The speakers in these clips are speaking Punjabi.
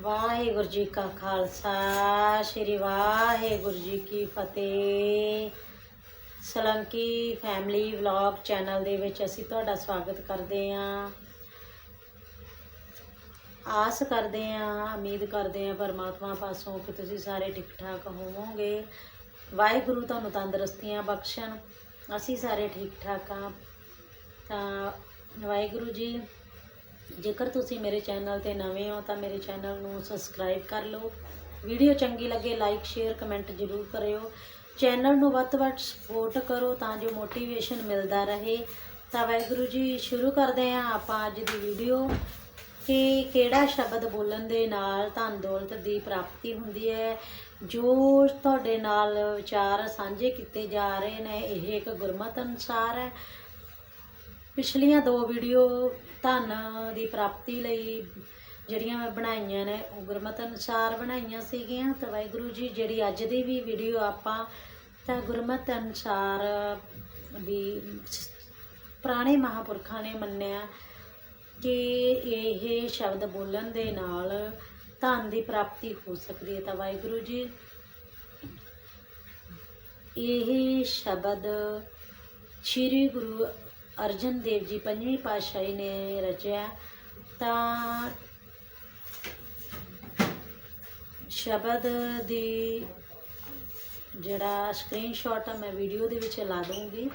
ਵਾਹਿਗੁਰੂ ਜੀ ਕਾ ਖਾਲਸਾ, ਸ੍ਰੀ ਵਾਹਿਗੁਰੂ ਜੀ ਕੀ ਫਤਿਹ। ਸਲੰਕੀ ਫੈਮਿਲੀ ਵਲੌਗ ਚੈਨਲ ਦੇ ਵਿੱਚ ਅਸੀਂ ਤੁਹਾਡਾ ਸਵਾਗਤ ਕਰਦੇ ਹਾਂ। ਆਸ ਕਰਦੇ ਹਾਂ, ਉਮੀਦ ਕਰਦੇ ਹਾਂ ਪਰਮਾਤਮਾ ਪਾਸੋਂ ਕਿ ਤੁਸੀਂ ਸਾਰੇ ਠੀਕ ਠਾਕ ਹੋਵੋਗੇ। ਵਾਹਿਗੁਰੂ ਤੁਹਾਨੂੰ ਤੰਦਰੁਸਤੀਆਂ ਬਖਸ਼ਣ। ਅਸੀਂ ਸਾਰੇ ਠੀਕ ਠਾਕ ਹਾਂ। ਤਾਂ ਵਾਹਿਗੁਰੂ ਜੀ ਜੇਕਰ ਤੁਸੀਂ ਮੇਰੇ ਚੈਨਲ ਤੇ ਨਵੇਂ ਹੋ ਤਾਂ ਮੇਰੇ ਚੈਨਲ ਨੂੰ ਸਬਸਕ੍ਰਾਈਬ ਕਰ ਲਓ। ਵੀਡੀਓ ਚੰਗੀ ਲੱਗੇ ਲਾਈਕ ਸ਼ੇਅਰ ਕਮੈਂਟ ਜ਼ਰੂਰ ਕਰਿਓ। ਚੈਨਲ ਨੂੰ ਵੱਧ ਤੋਂ ਵੱਧ ਸਪੋਰਟ ਕਰੋ ਤਾਂ ਜੋ ਮੋਟੀਵੇਸ਼ਨ ਮਿਲਦਾ ਰਹੇ। ਤਾਂ ਵਾਹਿਗੁਰੂ ਜੀ, ਸ਼ੁਰੂ ਕਰਦੇ ਹਾਂ ਆਪਾਂ ਅੱਜ ਦੀ ਵੀਡੀਓ। ਕਿ ਕਿਹੜਾ ਸ਼ਬਦ ਬੋਲਣ ਦੇ ਨਾਲ ਧਨ ਦੌਲਤ ਦੀ ਪ੍ਰਾਪਤੀ ਹੁੰਦੀ ਹੈ? ਜੋ ਤੁਹਾਡੇ ਨਾਲ ਵਿਚਾਰ ਸਾਂਝੇ ਕੀਤੇ ਜਾ ਰਹੇ ਨੇ, ਇਹ ਇੱਕ ਗੁਰਮਤ ਅਨੁਸਾਰ ਹੈ। ਪਿਛਲੀਆਂ ਦੋ ਵੀਡੀਓ ਧਨ ਦੀ ਪ੍ਰਾਪਤੀ ਲਈ ਜਿਹੜੀਆਂ ਮੈਂ ਬਣਾਈਆਂ ਨੇ, ਉਹ ਗੁਰਮਤ ਅਨੁਸਾਰ ਬਣਾਈਆਂ ਸੀਗੀਆਂ। ਤਾਂ ਵਾਹਿਗੁਰੂ ਜੀ, ਜਿਹੜੀ ਅੱਜ ਦੀ ਵੀ ਵੀਡੀਓ ਆਪਾਂ ਤਾਂ ਗੁਰਮਤ ਅਨੁਸਾਰ ਵੀ ਪੁਰਾਣੇ ਮਹਾਪੁਰਖਾਂ ਨੇ ਮੰਨਿਆ ਕਿ ਇਹ ਸ਼ਬਦ ਬੋਲਣ ਦੇ ਨਾਲ ਧਨ ਦੀ ਪ੍ਰਾਪਤੀ ਹੋ ਸਕਦੀ ਹੈ। ਤਾਂ ਵਾਹਿਗੁਰੂ ਜੀ, ਇਹ ਸ਼ਬਦ ਸ੍ਰੀ ਗੁਰੂ ਅਰਜਨ ਦੇਵ ਜੀ ਪੰਜਵੀਂ ਪਾਤਸ਼ਾਹੀ ਨੇ ਰਚਿਆ, ਤਾਂ ਸ਼ਬਦ ਦੀ ਜਿਹੜਾ ਸਕਰੀਨਸ਼ਾਟ ਮੈਂ ਵੀਡੀਓ ਦੇ ਵਿੱਚ ਲਾ ਦੂੰਗੀ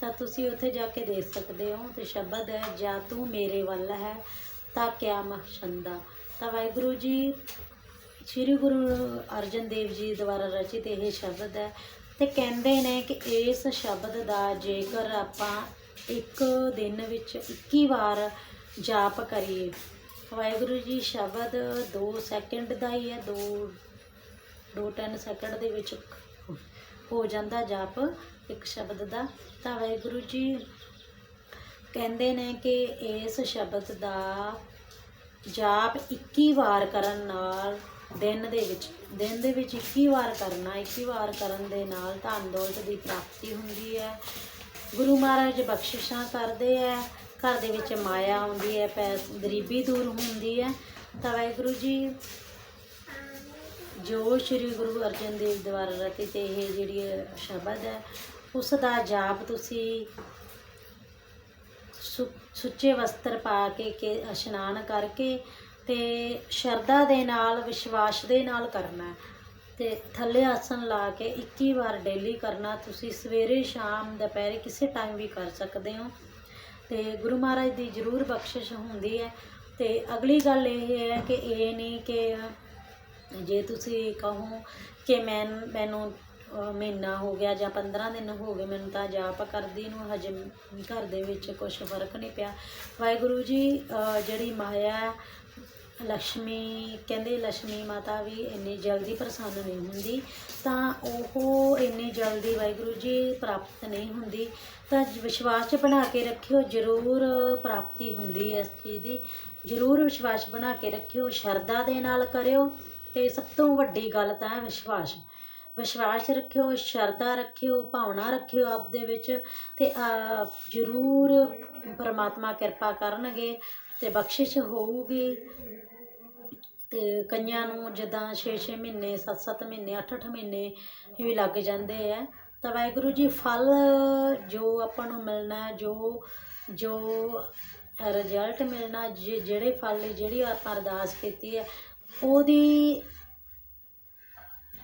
ਤਾਂ ਤੁਸੀਂ ਉੱਥੇ ਜਾ ਕੇ ਦੇਖ ਸਕਦੇ ਹੋ, ਤੇ ਸ਼ਬਦ ਹੈ, ਜਾਂ ਤੂੰ ਮੇਰੇ ਵੱਲ ਹੈ, ਤਾਂ ਕਿਆ ਮਖਸ਼ੰਦਾ ਤਾਂ ਵਾਹਿਗੁਰੂ ਜੀ, ਸ੍ਰੀ ਗੁਰੂ ਅਰਜਨ ਦੇਵ ਜੀ ਦੁਆਰਾ ਰਚਿਤ ਇਹ ਸ਼ਬਦ ਹੈ, ਤੇ ਕਹਿੰਦੇ ਨੇ ਕਿ ਇਸ ਸ਼ਬਦ ਦਾ ਜੇਕਰ ਆਪਾਂ ਇੱਕ ਦਿਨ ਵਿੱਚ 21 ਵਾਰ ਜਾਪ ਕਰੀਏ ਵਾਹਿਗੁਰੂ ਜੀ ਸ਼ਬਦ 2 ਸੈਕਿੰਡ ਦਾ ਹੀ ਹੈ 2 2 10 ਸੈਕਿੰਡ ਦੇ ਵਿੱਚ ਹੋ ਜਾਂਦਾ ਜਾਪ ਇੱਕ ਸ਼ਬਦ ਦਾ। ਤਾਂ ਵਾਹਿਗੁਰੂ ਜੀ ਕਹਿੰਦੇ ਨੇ ਕਿ ਇਸ ਸ਼ਬਦ ਦਾ ਜਾਪ 21 ਵਾਰ ਕਰਨ ਨਾਲ ਦਿਨ ਦੇ ਵਿੱਚ, ਦਿਨ ਦੇ ਵਿੱਚ 21 ਵਾਰ ਕਰਨਾ 21 ਵਾਰ ਕਰਨ ਦੇ ਨਾਲ ਧਨ ਦੌਲਤ ਦੀ ਪ੍ਰਾਪਤੀ ਹੁੰਦੀ ਹੈ। ਗੁਰੂ ਮਹਾਰਾਜ ਬਖਸ਼ਿਸ਼ਾਂ ਕਰਦੇ ਹੈ ਘਰ ਦੇ ਵਿੱਚ ਮਾਇਆ ਆਉਂਦੀ ਹੈ ਪੈ ਗਰੀਬੀ ਦੂਰ ਹੁੰਦੀ ਹੈ। ਤਾਂ ਵਾਹਿਗੁਰੂ ਜੀ, ਜੋ ਸ੍ਰੀ ਗੁਰੂ ਅਰਜਨ ਦੇਵ ਦੁਆਰਾ ਰਚਿਤ ਇਹ ਜਿਹੜੀ ਸ਼ਬਦ ਹੈ, ਉਸ ਦਾ ਜਾਪ ਤੁਸੀਂ ਸੁੱਚੇ ਵਸਤਰ ਪਾ ਕੇ ਕਿ ਇਸ਼ਨਾਨ ਕਰਕੇ ਤੇ ਸ਼ਰਧਾ ਦੇ ਨਾਲ, ਵਿਸ਼ਵਾਸ ਦੇ ਨਾਲ ਕਰਨਾ ਹੈ। ਤੇ ਥੱਲੇ ਆਸਣ ਲਾ ਕੇ 21 ਵਾਰ ਡੇਲੀ ਕਰਨਾ, ਤੁਸੀਂ ਸਵੇਰੇ ਸ਼ਾਮ, ਦੁਪਹਿਰੇ ਕਿਸੇ ਟਾਈਮ ਵੀ ਕਰ ਸਕਦੇ ਹੋ। ਤੇ ਗੁਰੂ ਮਹਾਰਾਜ ਦੀ ਜ਼ਰੂਰ ਬਖਸ਼ਿਸ਼ ਹੁੰਦੀ ਹੈ। ਤੇ ਅਗਲੀ ਗੱਲ ਇਹ ਹੈ ਕਿ ਇਹ ਨਹੀਂ ਕਿ ਜੇ ਤੁਸੀਂ ਕਹੋ ਕਿ ਮੈਂ, ਮੈਨੂੰ ਮਹੀਨਾ ਹੋ ਗਿਆ ਜਾਂ 15 ਦਿਨ ਹੋ ਗਏ, ਮੈਨੂੰ ਤਾਂ ਜਾਪ ਕਰਦੀ ਨੂੰ, ਹਜੇ ਘਰ ਦੇ ਵਿੱਚ ਕੁਝ ਫ਼ਰਕ ਨਹੀਂ ਪਿਆ। ਵਾਹਿਗੁਰੂ ਜੀ ਜਿਹੜੀ ਮਾਇਆ ਲక్ష్ਮੀ ਕਹਿੰਦੇ ਲక్ష్ਮੀ ਮਾਤਾ ਵੀ ਇੰਨੀ ਜਲਦੀ ਪ੍ਰਸੰਨ ਨਹੀਂ ਹੁੰਦੀ, ਤਾਂ ਉਹ ਇੰਨੀ ਜਲਦੀ ਵਾਹਿਗੁਰੂ ਜੀ ਪ੍ਰਾਪਤ ਨਹੀਂ ਹੁੰਦੀ, ਤਾਂ ਵਿਸ਼ਵਾਸ ਚ ਬਣਾ ਕੇ ਰੱਖਿਓ, ਜ਼ਰੂਰ ਪ੍ਰਾਪਤੀ ਹੁੰਦੀ ਹੈ ਇਸ ਚੀਜ਼ ਦੀ। ਜ਼ਰੂਰ ਵਿਸ਼ਵਾਸ ਬਣਾ ਕੇ ਰੱਖਿਓ, ਸ਼ਰਧਾ ਦੇ ਨਾਲ ਕਰਿਓ, ਤੇ ਸਭ ਤੋਂ ਵੱਡੀ ਗੱਲ ਤਾਂ ਹੈ ਵਿਸ਼ਵਾਸ। ਵਿਸ਼ਵਾਸ ਰੱਖਿਓ, ਸ਼ਰਧਾ ਰੱਖਿਓ, ਭਾਵਨਾ ਰੱਖਿਓ ਆਪ ਦੇ ਵਿੱਚ, ਤੇ ਜ਼ਰੂਰ ਪਰਮਾਤਮਾ ਕਿਰਪਾ ਕਰਨਗੇ, ਤੇ ਬਖਸ਼ਿਸ਼ ਹੋਊਗੀ। ਤੇ ਕਈਆਂ ਨੂੰ ਜਿੱਦਾਂ 6-6 ਮਹੀਨੇ 7-7 ਮਹੀਨੇ 8-8 ਮਹੀਨੇ ਵੀ ਲੱਗ ਜਾਂਦੇ ਆ। ਤਾਂ ਵਾਹਿਗੁਰੂ ਜੀ, ਫਲ ਜੋ ਆਪਾਂ ਨੂੰ ਮਿਲਣਾ, ਜੋ ਜੋ ਰਿਜ਼ਲਟ ਮਿਲਣਾ, ਜਿ- ਜਿਹੜੇ ਫਲ ਲਈ ਜਿਹੜੀ ਆਪਾਂ ਅਰਦਾਸ ਕੀਤੀ ਹੈ ਉਹਦੀ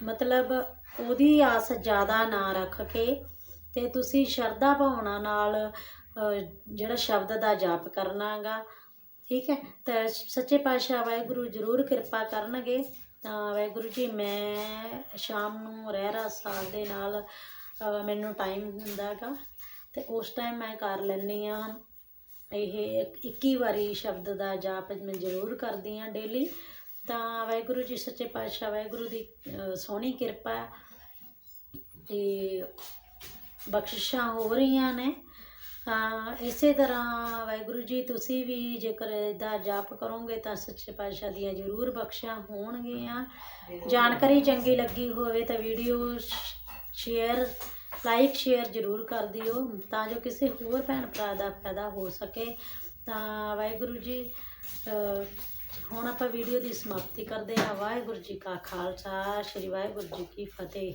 ਮਤਲਬ ਉਹਦੀ ਆਸ ਜ਼ਿਆਦਾ ਨਾ ਰੱਖ ਕੇ ਤੇ ਤੁਸੀਂ ਸ਼ਰਧਾ ਭਾਵਨਾ ਨਾਲ ਜਿਹੜਾ ਸ਼ਬਦ ਦਾ ਜਾਪ ਕਰਨਾਗਾ ਠੀਕ ਹੈ? ਤਾਂ ਸੱਚੇ ਪਾਤਸ਼ਾਹ ਵਾਹਿਗੁਰੂ ਜ਼ਰੂਰ ਕਿਰਪਾ ਕਰਨਗੇ। ਤਾਂ ਵਾਹਿਗੁਰੂ ਜੀ, ਮੈਂ ਸ਼ਾਮ ਨੂੰ ਰਹਿਰਾਸ ਸਾਲ ਦੇ ਨਾਲ ਮੈਨੂੰ ਟਾਈਮ ਹੁੰਦਾਗਾ ਤੇ ਉਸ ਟਾਈਮ ਮੈਂ ਕਰ ਲੈਂਦੀ ਆ ਇਹ 21 ਵਾਰੀ ਸ਼ਬਦ ਦਾ ਜਾਪ ਮੈਂ ਜ਼ਰੂਰ ਕਰਦੀ ਆ ਡੇਲੀ ਤਾਂ ਵਾਹਿਗੁਰੂ ਜੀ, ਸੱਚੇ ਪਾਤਸ਼ਾਹ ਵਾਹਿਗੁਰੂ ਦੀ ਸੋਹਣੀ ਕਿਰਪਾ ਹੈ। ਤੇ ਬਖਸ਼ਿਸ਼ਾਂ ਹੋ ਰਹੀਆਂ ਨੇ। ਇਸੇ ਤਰ੍ਹਾਂ ਵਾਹਿਗੁਰੂ ਜੀ ਤੁਸੀਂ ਵੀ ਜੇਕਰ ਇਹਦਾ ਜਾਪ ਕਰੋਗੇ ਤਾਂ ਸੱਚੇ ਪਾਤਸ਼ਾਹ ਦੀਆਂ ਜ਼ਰੂਰ ਬਖਸ਼ਾਂ ਹੋਣਗੀਆਂ। ਜਾਣਕਾਰੀ ਚੰਗੀ ਲੱਗੀ ਹੋਵੇ ਤਾਂ ਵੀਡੀਓ ਸ਼ੇਅਰ ਲਾਈਕ ਸ਼ੇਅਰ ਜ਼ਰੂਰ ਕਰ ਦਿਓ ਤਾਂ ਜੋ ਕਿਸੇ ਹੋਰ ਭੈਣ ਭਰਾ ਦਾ ਫਾਇਦਾ ਹੋ ਸਕੇ। ਤਾਂ ਵਾਹਿਗੁਰੂ ਜੀ ਹੁਣ ਆਪਾਂ ਵੀਡੀਓ ਦੀ ਸਮਾਪਤੀ ਕਰਦੇ ਹਾਂ। ਵਾਹਿਗੁਰੂ ਜੀ ਕਾ ਖਾਲਸਾ ਸ੍ਰੀ ਵਾਹਿਗੁਰੂ ਜੀ ਕੀ ਫਤਿਹ।